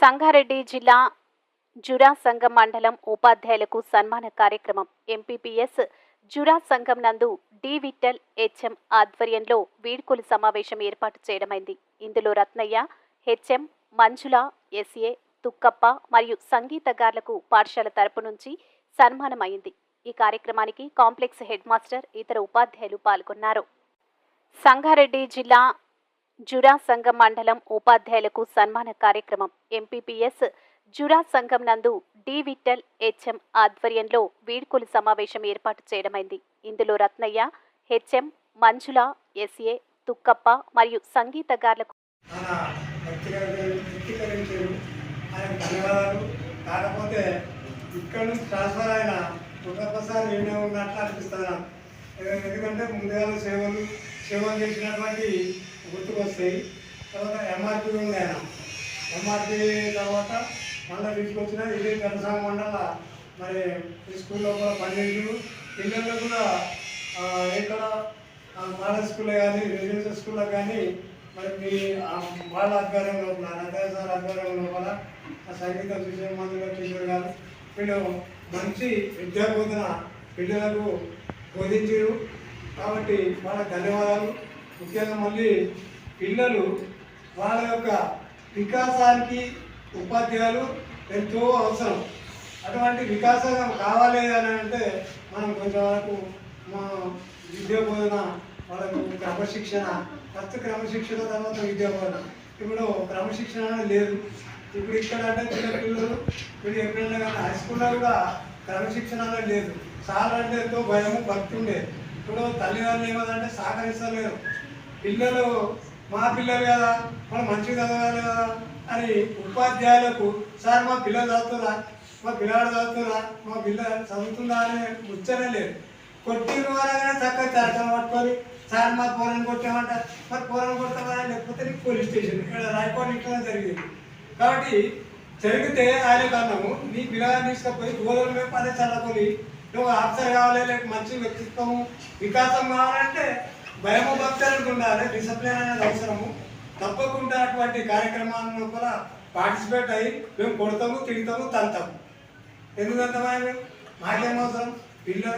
సంగారెడ్డి జిల్లా జురా సంఘం మండలం ఉపాధ్యాయులకు సన్మాన కార్యక్రమం. ఎంపీపీఎస్ జురా సంఘం నందు డి విఠల్ హెచ్ఎం ఆధ్వర్యంలో వీడ్కోలు సమావేశం ఏర్పాటు చేయడమైంది. ఇందులో రత్నయ్య హెచ్ఎం మంజుల ఎస్ఏ తుక్కప్ప మరియు సంగీతగారులకు పాఠశాల తరపు నుంచి సన్మానమైంది. ఈ కార్యక్రమానికి కాంప్లెక్స్ హెడ్ మాస్టర్ ఇతర ఉపాధ్యాయులు పాల్గొన్నారు. సంగారెడ్డి జిల్లా జురా సంఘం మండలం ఉపాధ్యాయులకు సన్మాన కార్యక్రమం. ఎంపీపీఎస్ జురా సంఘం నందు డి విఠల్ హెచ్ఎం ఆధ్వర్యంలో వీడ్కోలు సమావేశం ఏర్పాటు చేయడమైంది. ఇందులో రత్నయ్య హెచ్ఎం మంజుల ఎస్ఏ తుక్కప్ప మరియు సంగీతగారులకు కాకపోతే ఇక్కడ నుంచి ట్రాన్స్ఫర్ అయిన ఉన్నట్లు ఎందుకంటే ముందుగా సేవలు సేవలు చేసినటువంటి గుర్తుకొస్తాయి తర్వాత ఎంఆర్పీ ఉంది ఆయన తర్వాత మళ్ళీ తీసుకొచ్చిన ఇదే జనసాగ మండల మరి ఈ స్కూల్లో కూడా పనిచేసారు పిల్లలు కూడా ఆ, ఎక్కడ మోడల్ స్కూల్లో కానీ రెసిడెన్షియల్ స్కూల్లో కానీ మరి మీ వాళ్ళ ఆధ్వర్యం లోపల నటరాజ సార్ ఆధ్వర్యం లోపల ఆ సంగీత విషయం మందులో టీచర్ గారు వీళ్ళు మంచి విద్యా బోధన పిల్లలకు బోధించారు. కాబట్టి వాళ్ళకి ధన్యవాదాలు. ముఖ్యంగా మళ్ళీ పిల్లలు వాళ్ళ యొక్క వికాసానికి ఉపాధ్యాయులు ఎంతో అవసరం. అటువంటి వికాసం కావాలి అని అంటే మనం కొంచెం వరకు మా విద్యా బోధన వాళ్ళకు క్రమశిక్షణ ఫస్ట్ క్రమశిక్షణ తర్వాత విద్యా బోధన. ఇప్పుడు క్రమశిక్షణ అనేది లేదు. ఇప్పుడు ఇక్కడ అంటే చిన్న పిల్లలు ఇప్పుడు ఎప్పుడైనా కానీ హై స్కూల్లో కూడా క్రమశిక్షణ అనేది లేదు. సార్ అంటే ఎంతో భయము భక్తి ఇప్పుడు తల్లిదండ్రులు ఏమదంటే సహకరిస్తలేరు పిల్లలు మా పిల్లలు కదా మనం మంచిగా చదవాలి కదా అని ఉపాధ్యాయులకు సార్ మా పిల్లలు చదువుతురా మా పిల్లవాడు చదువుతురా మా పిల్ల చదువుతుందా అని ముచ్చనే లేదు. కొట్టిన వారగానే చక్కగా చట్టం పట్టుకొని సార్ మా పోరని కొట్టామంట మరి పోరని కొట్టామా లేకపోతే నీకు పోలీస్ స్టేషన్ ఇక్కడ రాయకోట ఇట్లా జరిగింది. కాబట్టి జరిగితే ఆయన కన్నాము నీ పిల్లగాన్ని తీసుకపోయి గోధుమ పదే చల్లకొని నువ్వు ఆఫీసర్ కావాలి లేక మంచి వ్యక్తిత్వము వికాసం కావాలంటే భయము భక్తులకు ఉండాలి డిసిప్లిన్ అనేది అవసరము. తప్పకుండా అటువంటి కార్యక్రమాల లోపల పార్టిసిపేట్ అయ్యి మేము కొడతాము తిడతాము తంతాము ఎందుకంత మాకేమవసరం పిల్లలు